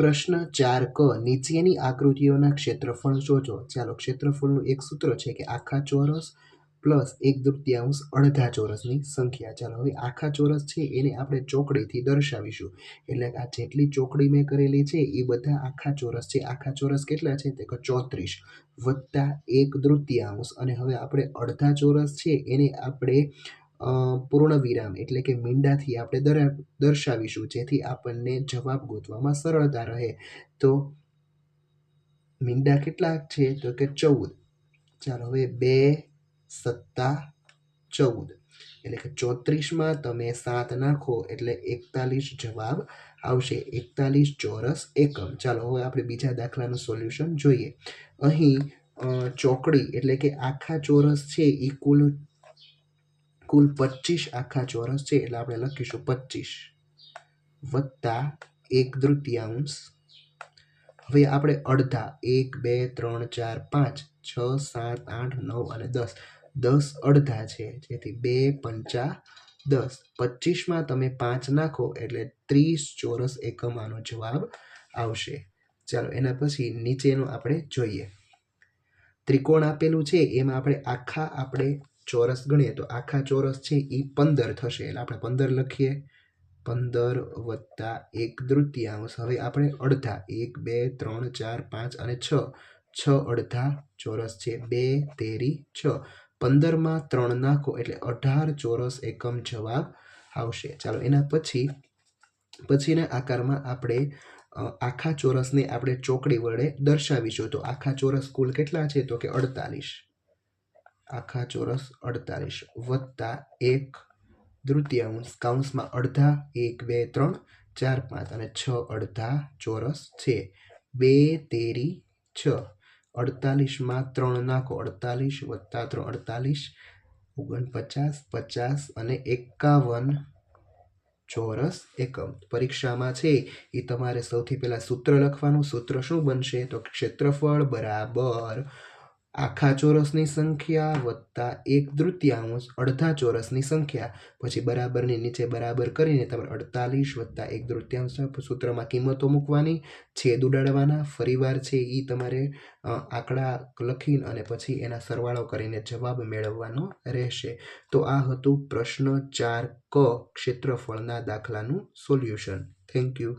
પ્રશ્ન ચાર ક. નીચેની આકૃતિઓના ક્ષેત્રફળ શોધો. ચાલો, ક્ષેત્રફળનું એક સૂત્ર છે કે આખા ચોરસ પ્લસ એક તૃતીયાંશ અડધા ચોરસની સંખ્યા. ચાલો, હવે આખા ચોરસ છે એને આપણે ચોકડીથી દર્શાવીશું. એટલે આ જેટલી ચોકડી મેં કરેલી છે એ બધા આખા ચોરસ છે. આખા ચોરસ કેટલા છે? તે કે ચોત્રીસ વત્તા એક તૃતીયાંશ. અને હવે આપણે અડધા ચોરસ છે એને આપણે પૂર્ણ વિરામ એટલે કે મીંડાથી આપણે દરા- દર્શાવીશું, જેથી આપણને જવાબ ગોતવામાં સરળતા રહે. તો મીંડા કેટલા છે? તો કે ચૌદ. ચાલો હવે બે, સત્તા, ચૌદ. એટલે કે ચોત્રીસમાં તમે સાત નાખો એટલે એકતાલીસ જવાબ આવશે. એકતાલીસ ચોરસ એકમ. ચાલો હવે આપણે બીજા દાખલાનું સોલ્યુશન જોઈએ. અહીં ચોકડી એટલે કે આખા ચોરસ છે એ કુલ કુલ પચીસ આખા ચોરસ છે, એટલે આપણે લખીશું પચીસ વત્તા એક તૃતીયાંશ. હવે આપણે અડધા, એક, બે, ત્રણ, ચાર, પાંચ, છ, સાત, આઠ, નવ અને દસ. દસ અડધા છે, જેથી બે પંચા દસ. પચીસમાં તમે પાંચ નાખો, એટલે ત્રીસ ચોરસ એકમાનો જવાબ આવશે. ચાલો, એના પછી નીચેનું આપણે જોઈએ. ત્રિકોણ આપેલું છે, એમાં આપણે આખા આપણે ચોરસ ગણીએ તો આખા ચોરસ છે એ પંદર થશે એટલે આપણે પંદર લખીએ. પંદર વત્તા એક તૃતીયાંશ. હવે આપણે અડધા. એક, બે, ત્રણ, ચાર, પાંચ અને છ. છ અડધા ચોરસ છે. બે, તેરી, છ. પંદરમાં ત્રણ નાખો એટલે અઢાર ચોરસ એકમ જવાબ આવશે. ચાલો એના પછી, પછીના આકારમાં આપણે આખા ચોરસને આપણે ચોકડી વડે દર્શાવીશું. તો આખા ચોરસ કુલ કેટલા છે? તો કે અડતાલીસ. આખા ચોરસ અડતાલીસ વત્તા એક તૃતીયાંશ કાઉન્સમાં અડધા, એક, બે, ત્રણ, ચાર, પાંચ અને છ અડધા ચોરસ છે. બે, તેરી, છ. અડતાલીસમાં ત્રણ નાખો, અડતાલીસ વત્તા ત્રણ, અડતાલીસ, ઓગણપચાસ, પચાસ અને એકાવન ચોરસ એકમ. પરીક્ષામાં છે એ તમારે સૌથી પહેલાં સૂત્ર લખવાનું. સૂત્ર શું બનશે? તો ક્ષેત્રફળ બરાબર આખા ચોરસની સંખ્યા વત્તા એક તૃતીયાંશ, અડધા ચોરસની સંખ્યા. પછી બરાબરની નીચે બરાબર કરીને તમારે અડતાલીસ વત્તા એક તૃતીયાંશ સૂત્રમાં કિંમતો મૂકવાની, છેદ ઉડાડવાના, ફરીવાર છે એ તમારે આંકડા લખીને અને પછી એના સરવાળો કરીને જવાબ મેળવવાનો રહેશે. તો આ હતું પ્રશ્ન ચાર ક, ક્ષેત્રફળના દાખલાનું સોલ્યુશન. Thank you